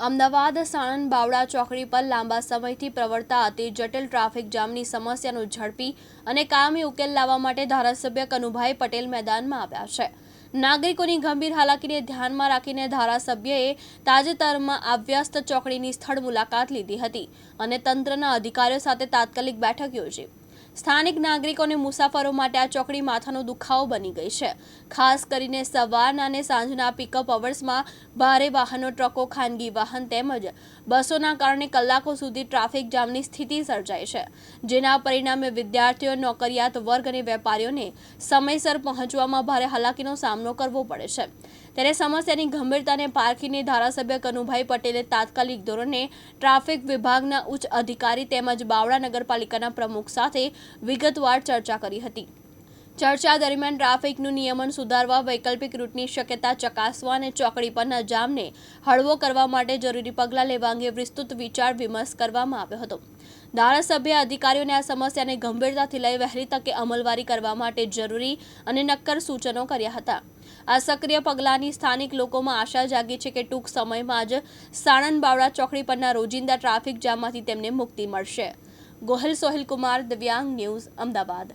અમદાવાદ, સાણંદ, બાવળા ચોકડી પર લાંબા સમયથી પ્રવર્તા અતિ જટિલ ટ્રાફિક જામની સમસ્યાનો ઝડપી અને કાયમી ઉકેલ લાવવા માટે ધારાસભ્ય કનુભાઈ પટેલ મેદાનમાં આવ્યા છે. નાગરિકોની ગંભીર હાલાકીને ધ્યાનમાં રાખીને ધારાસભ્યએ તાજેતરમાં આ વ્યસ્ત ચોકડીની સ્થળ મુલાકાત લીધી હતી અને તંત્રના અધિકારીઓ સાથે તાત્કાલિક બેઠક યોજી. સ્થાનિક નાગરિકો અને મુસાફરો માટે આ ચોકડી માથાનો દુખાવો બની ગઈ છે. ખાસ કરીને સવારના અને સાંજના પિકઅપ અવર્સમાં ભારે વાહનો, ટ્રકો, ખાનગી વાહન તેમજ બસોના કારણે કલાકો સુધી ટ્રાફિક જામની સ્થિતિ સર્જાય છે, જેના પરિણામે વિદ્યાર્થીઓ, નોકરિયાત વર્ગ અને વેપારીઓને સમયસર પહોંચવામાં ભારે હાલાકીનો સામનો કરવો પડે છે. ત્યારે સમસ્યાની ગંભીરતાને પારખીને ધારાસભ્ય કનુભાઈ પટેલે તાત્કાલિક ધોરણે ટ્રાફિક વિભાગના ઉચ્ચ અધિકારી તેમજ બાવળા નગરપાલિકાના પ્રમુખ સાથે વિગતવાર ચર્ચા કરી હતી. ચર્ચા દરમિયાન ટ્રાફિકનું નિયમન સુધારવા, વૈકલ્પિક રૂટની શક્યતા ચકાસવા અને ચોકડી પરના જામને હળવો કરવા માટે જરૂરી પગલાં લેવા અંગે વિસ્તૃત વિચાર વિમર્શ કરવામાં આવ્યો હતો. ધારાસભ્ય અધિકારીઓને આ સમસ્યાને ગંભીરતાથી લઈ વહેલી તકે અમલવારી કરવા માટે જરૂરી અને નક્કર સૂચનો કર્યા હતા. આ સક્રિય પગલાંની સ્થાનિક લોકોમાં આશા જાગી છે કે ટૂંક સમયમાં જ સાણંદ બાવળા ચોકડી પરના રોજિંદા ટ્રાફિક જામમાંથી તેમને મુક્તિ મળશે. ગોહિલ સોહિલ કુમાર દિવ્યાંગ ન્યૂઝ અમદાવાદ.